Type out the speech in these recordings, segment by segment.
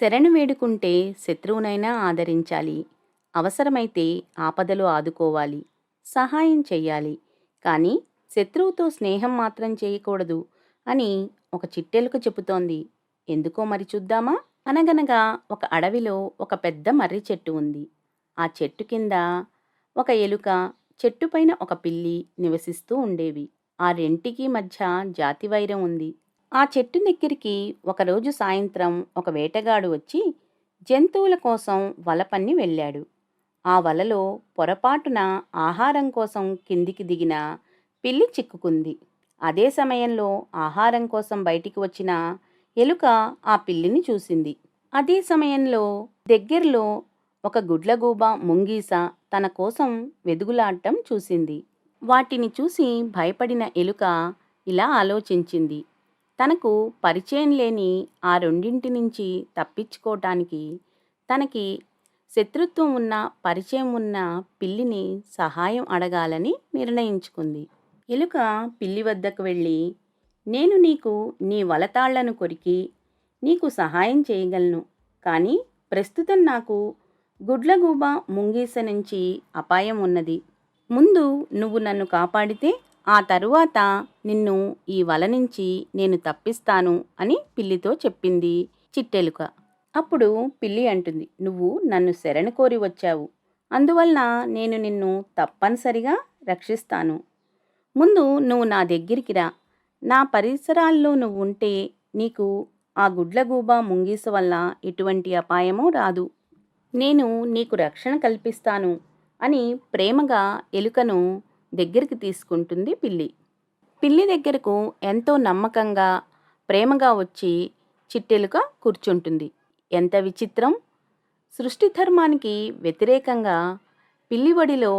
శరణు వేడుకుంటే శత్రువునైనా ఆదరించాలి. అవసరమైతే ఆపదలో ఆదుకోవాలి. సహాయం చెయ్యాలి. కానీ శత్రువుతో స్నేహం మాత్రం చేయకూడదు అని ఒక చిట్టెలుక చెబుతోంది. ఎందుకో మరి చూద్దామా? అనగనగా ఒక అడవిలో ఒక పెద్ద మర్రి చెట్టు ఉంది. ఆ చెట్టు కింద ఒక ఎలుక చెట్టుపైన ఒక పిల్లి నివసిస్తూ ఉండేవి. ఆ రెంటికి మధ్య జాతి వైరం ఉంది. ఆ చెట్టు దగ్గరికి ఒకరోజు సాయంత్రం ఒక వేటగాడు వచ్చి జంతువుల కోసం వల పన్ని వెళ్ళాడు. ఆ వలలో పొరపాటున ఆహారం కోసం కిందికి దిగిన పిల్లి చిక్కుకుంది. అదే సమయంలో ఆహారం కోసం బయటికి వచ్చిన ఎలుక ఆ పిల్లిని చూసింది. అదే సమయంలో దగ్గరలో ఒక గుడ్లగూబ ముంగీస తన కోసం వెదుగులాడటం చూసింది. వాటిని చూసి భయపడిన ఎలుక ఇలా ఆలోచించింది. తనకు పరిచయం లేని ఆ రెండింటి నుంచి తప్పించుకోవటానికి తనకి శత్రుత్వం ఉన్న పరిచయం ఉన్న పిల్లిని సహాయం అడగాలని నిర్ణయించుకుంది. ఎలుక పిల్లి వద్దకు వెళ్ళి నేను నీకు నీ వలతాళ్ళను కొరికి నీకు సహాయం చేయగలను. కానీ ప్రస్తుతం నాకు గుడ్లగూబ ముంగీస నుంచి అపాయం ఉన్నది. ముందు నువ్వు నన్ను కాపాడితే ఆ తరువాత నిన్ను ఈ వల నుంచి నేను తప్పిస్తాను అని పిల్లితో చెప్పింది చిట్టెలుక. అప్పుడు పిల్లి అంటుంది నువ్వు నన్ను శరణు కోరి వచ్చావు. అందువలన నేను నిన్ను తప్పనిసరిగా రక్షిస్తాను. ముందు నువ్వు నా దగ్గరికి రా. నా పరిసరాల్లో నువ్వు ఉంటే నీకు ఆ గుడ్లగూబ ముంగీస వల్ల ఎటువంటి అపాయమూ రాదు. నేను నీకు రక్షణ కల్పిస్తాను అని ప్రేమగా ఎలుకను దగ్గరికి తీసుకుంటుంది పిల్లి. పిల్లి దగ్గరకు ఎంతో నమ్మకంగా ప్రేమగా వచ్చి చిట్టెలుక కూర్చుంటుంది. ఎంత విచిత్రం! సృష్టి ధర్మానికి వ్యతిరేకంగా పిల్లివడిలో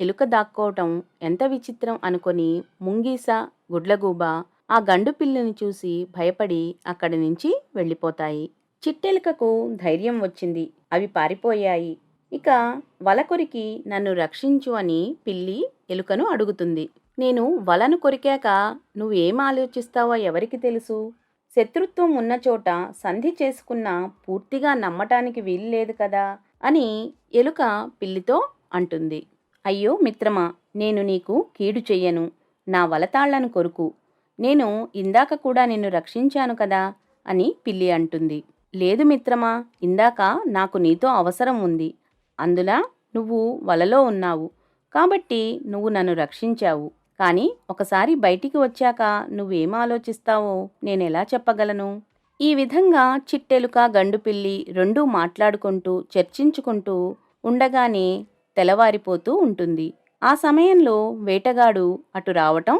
ఎలుక దాక్కోవటం ఎంత విచిత్రం అనుకొని ముంగీస గుడ్లగూబ ఆ గండు పిల్లిని చూసి భయపడి అక్కడి నుంచి వెళ్ళిపోతాయి. చిట్టెలుకకు ధైర్యం వచ్చింది. అవి పారిపోయాయి. ఇక వల కొరికి నన్ను రక్షించు అని పిల్లి ఎలుకను అడుగుతుంది. నేను వలను కొరికాక నువ్వేం ఆలోచిస్తావో ఎవరికి తెలుసు? శత్రుత్వం ఉన్న చోట సంధి చేసుకున్న పూర్తిగా నమ్మటానికి వీల్లేదు కదా? అని ఎలుక పిల్లితో అంటుంది. అయ్యో మిత్రమా నేను నీకు కీడు చెయ్యను. నా వలతాళ్ళను కొరుకు. నేను ఇందాక కూడా నిన్ను రక్షించాను కదా? అని పిల్లి అంటుంది. లేదు మిత్రమా ఇందాక నాకు నీతో అవసరం ఉంది. అందులా నువ్వు వలలో ఉన్నావు. కాబట్టి నువ్వు నన్ను రక్షించావు. కానీ ఒకసారి బయటికి వచ్చాక నువ్వేం ఆలోచిస్తావో నేనెలా చెప్పగలను? ఈ విధంగా చిట్టెలుక గండుపిల్లి రెండూ మాట్లాడుకుంటూ చర్చించుకుంటూ ఉండగానే తెల్లవారిపోతూ ఉంటుంది. ఆ సమయంలో వేటగాడు అటు రావటం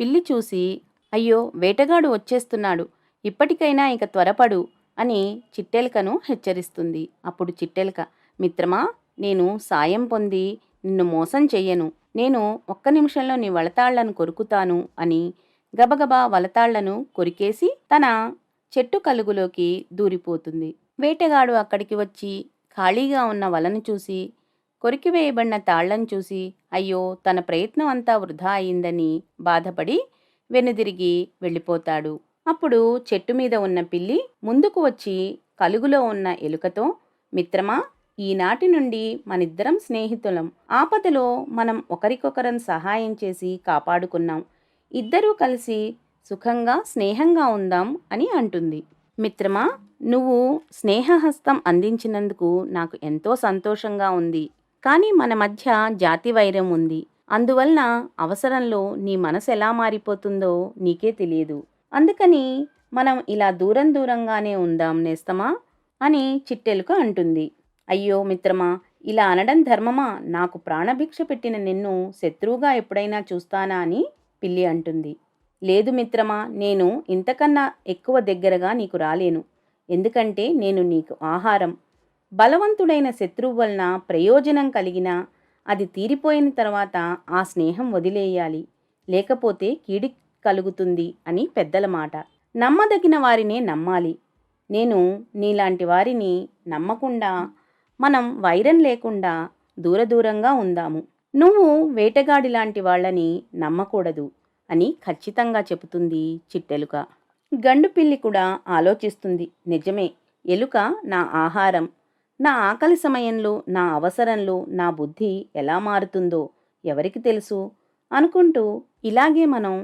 పిల్లి చూసి అయ్యో వేటగాడు వచ్చేస్తున్నాడు. ఇప్పటికైనా ఇక త్వరపడు అని చిట్టెలుకను హెచ్చరిస్తుంది. అప్పుడు చిట్టెలుక మిత్రమా నేను సాయం పొంది నిన్ను మోసం చెయ్యను. నేను ఒక్క నిమిషంలో నీ వలతాళ్ళను కొరుకుతాను అని గబగబా వలతాళ్ళను కొరికేసి తన చెట్టు కలుగులోకి దూరిపోతుంది. వేటగాడు అక్కడికి వచ్చి ఖాళీగా ఉన్న వలను చూసి కొరికివేయబడిన తాళ్ళను చూసి అయ్యో తన ప్రయత్నం అంతా వృధా అయిందని బాధపడి వెనుదిరిగి వెళ్ళిపోతాడు. అప్పుడు చెట్టు మీద ఉన్న పిల్లి ముందుకు వచ్చి కలుగులో ఉన్న ఎలుకతో మిత్రమా ఈనాటి నుండి మనిద్దరం స్నేహితులం. ఆపదలో మనం ఒకరికొకరం సహాయం చేసి కాపాడుకున్నాం. ఇద్దరూ కలిసి సుఖంగా స్నేహంగా ఉందాం అని అంటుంది. మిత్రమా నువ్వు స్నేహహస్తం అందించినందుకు నాకు ఎంతో సంతోషంగా ఉంది. కానీ మన మధ్య జాతి వైరం ఉంది. అందువలన అవసరంలో నీ మనసు ఎలా మారిపోతుందో నీకే తెలియదు. అందుకని మనం ఇలా దూరం దూరంగానే ఉందాం నేస్తమా? అని చిట్టెలుక అంటుంది. అయ్యో మిత్రమా ఇలా అనడం ధర్మమా? నాకు ప్రాణభిక్ష పెట్టిన నిన్ను శత్రువుగా ఎప్పుడైనా చూస్తానా అని పిల్లి అంటుంది. లేదు మిత్రమా నేను ఇంతకన్నా ఎక్కువ దగ్గరగా నీకు రాలేను. ఎందుకంటే నేను నీకు ఆహారం. బలవంతుడైన శత్రువు వలన ప్రయోజనం కలిగిన అది తీరిపోయిన తర్వాత ఆ స్నేహం వదిలేయాలి. లేకపోతే కీడి కలుగుతుంది అని పెద్దల మాట. నమ్మదగిన వారినే నమ్మాలి. నేను నీలాంటి వారిని నమ్మకుండా మనం వైరం లేకుండా దూరదూరంగా ఉందాము. నువ్వు వేటగాడి లాంటి వాళ్ళని నమ్మకూడదు అని ఖచ్చితంగా చెబుతుంది చిట్టెలుక. గండు పిల్లి కూడా ఆలోచిస్తుంది నిజమే ఎలుక నా ఆహారం. నా ఆకలి సమయంలో నా అవసరంలో నా బుద్ధి ఎలా మారుతుందో ఎవరికి తెలుసు? అనుకుంటూ ఇలాగే మనం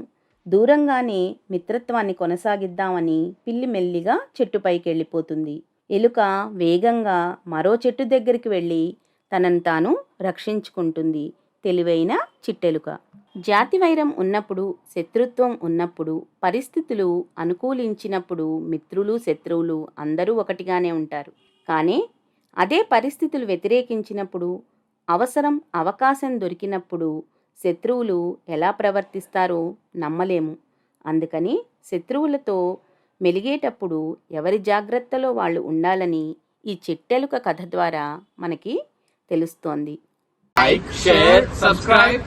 దూరంగానే మిత్రత్వాన్ని కొనసాగిద్దామని పిల్లి మెల్లిగా చెట్టుపైకి వెళ్ళిపోతుంది ఎలుక వేగంగా మరో చెట్టు దగ్గరికి వెళ్ళి తనను తాను రక్షించుకుంటుంది. తెలివైన చిట్టెలుక. జాతి వైరం ఉన్నప్పుడు శత్రుత్వం ఉన్నప్పుడు పరిస్థితులు అనుకూలించినప్పుడు మిత్రులు శత్రువులు అందరూ ఒకటిగానే ఉంటారు. కానీ అదే పరిస్థితులు వ్యతిరేకించినప్పుడు అవసరం అవకాశం దొరికినప్పుడు శత్రువులు ఎలా ప్రవర్తిస్తారో నమ్మలేము. అందుకని శత్రువులతో మెలిగేటప్పుడు ఎవరి జాగ్రత్తలో వాళ్ళు ఉండాలని ఈ చిట్టెలుక కథ ద్వారా మనకి తెలుస్తోంది లైక్ షేర్ సబ్స్క్రైబ్.